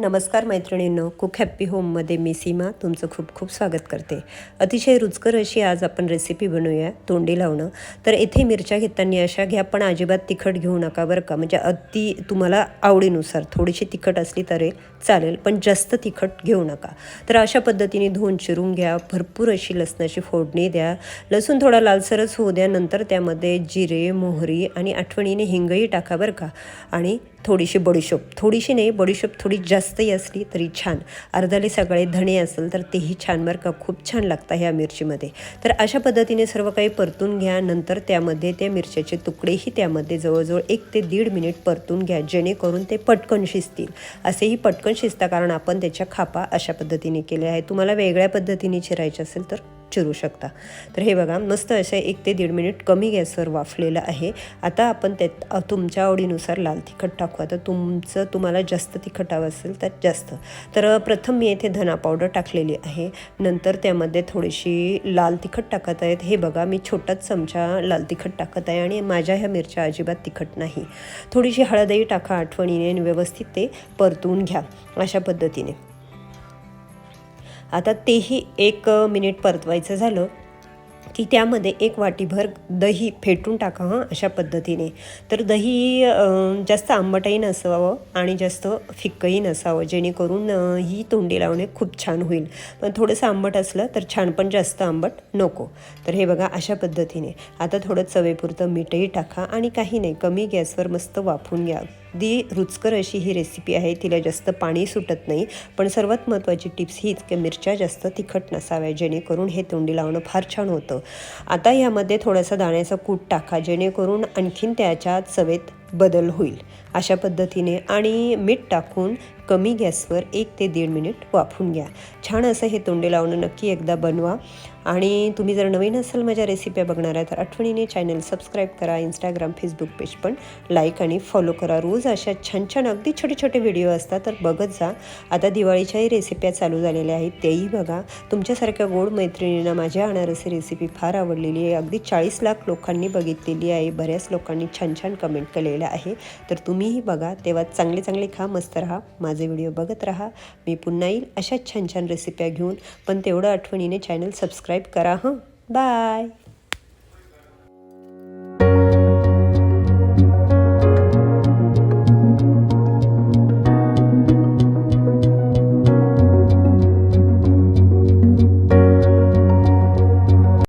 नमस्कार मैत्रिणींनो cook happy होममध्ये मी सीमा तुमचं खूप खूप स्वागत करते. अतिशय रुचकर अशी आज आपण रेसिपी बनवूया तोंडी लावणं. तर इथे मिरच्या घेताना अशा घ्या पण अजिबात तिखट घेऊ नका बरं का. म्हणजे अति तुम्हाला आवडीनुसार थोडीशी तिखट असली तरी चालेल पण जास्त तिखट घेऊ नका. तर अशा पद्धतीने धुवून चिरून घ्या भरपूर अशी लसणाची फोडणी द्या. लसूण थोडा लालसरच होऊ द्या नंतर त्यामध्ये जिरे मोहरी आणि आठवणीने हिंगही टाका बरं का. आणि थोडीशी बडीशोप. थोडीशी नाही बडीशोप थोडी जास्तही असली तरी छान. अर्धाले सगळे धणे असेल तर तेही छान बरं का खूप छान लागतं ह्या मिरचीमध्ये. तर अशा पद्धतीने सर्व काही परतून घ्या नंतर त्यामध्ये त्या मिरच्याचे तुकडेही त्यामध्ये जवळजवळ एक ते दीड मिनिट परतून घ्या जेणेकरून ते पटकन शिजतील. असेही पटकन शिजता कारण आपण त्याच्या खापा अशा पद्धतीने केल्या आहे तुम्हाला वेगळ्या पद्धतीने चिरायचे असेल तर चिरू शकता. तर हे बघा मस्त असे एक ते दीड मिनिट कमी गॅसवर वाफलेलं आहे. आता आपण त्यात तुमच्या आवडीनुसार लाल तिखट टाकू आता तुमचं तुम्हाला जास्त तिखट हवं असेल तर जास्त. तर प्रथम मी येथे धना पावडर टाकलेली आहे. नंतर त्यामध्ये थोडीशी लाल तिखट टाकत आहेत. हे बघा मी छोटाच चमचा लाल तिखट टाकत आहे आणि माझ्या ह्या मिरच्या अजिबात तिखट नाही. थोडीशी हळदही टाका आठवणीने आणि व्यवस्थित ते परतून घ्या अशा पद्धतीने. आता तेही एक मिनिट परतवायचं झालं की त्यामध्ये एक वाटीभर दही फेटून टाका हां अशा पद्धतीने. तर दही जास्त आंबटही नसावं आणि जास्त फिक्कही नसावं जेणेकरून ही तोंडी लावणे खूप छान होईल. पण थोडंसं आंबट असलं तर छान पण जास्त आंबट नको. तर हे बघा अशा पद्धतीने. आता थोडं चवेपुरतं मीठही टाका आणि काही नाही कमी गॅसवर मस्त वाफून घ्या. अगदी रुचकर अशी ही रेसिपी आहे तिला जास्त पाणी सुटत नाही पण सर्वात महत्त्वाची टिप्स हीच की मिरच्या जास्त तिखट नसाव्या जेणेकरून हे तोंडी लावणं फार छान होतं. आता यामध्ये थोडासा दाण्याचा कूट टाका जेणेकरून आणखीन त्याच्या चवेत बदल होईल. अशा पद्धतीने आणि मीठ टाकून कमी गॅसवर एक ते दीड मिनिट वाफून घ्या. छान असं हे तोंडे लावणं नक्की एकदा बनवा. आणि तुम्ही जर नवीन असाल माझ्या रेसिप्या बघणार तर आठवणीने चॅनल सबस्क्राईब करा इंस्टाग्राम फेसबुक पेज पण लाईक आणि फॉलो करा. रोज अशा छान छान अगदी छोटे छोटे व्हिडिओ असतात तर बघत जा. आता दिवाळीच्याही रेसिप्या चालू झालेल्या आहेत तेही बघा. तुमच्यासारख्या गोड मैत्रिणींना माझ्या अनारसी रेसिपी फार आवडलेली आहे. अगदी चाळीस लाख लोकांनी बघितलेली आहे बऱ्याच लोकांनी छान छान कमेंट केलेल्या आहे. तर तुम्हीही बघा तेव्हा चांगले चांगले खा मस्त राहा. माझे व्हिडिओ बघत राहा. मी पुन्हा येईल अशाच छान छान रेसिप्या घेऊन. पण तेवढं आठवणीने चॅनल सबस्क्राईब करा हं? बाय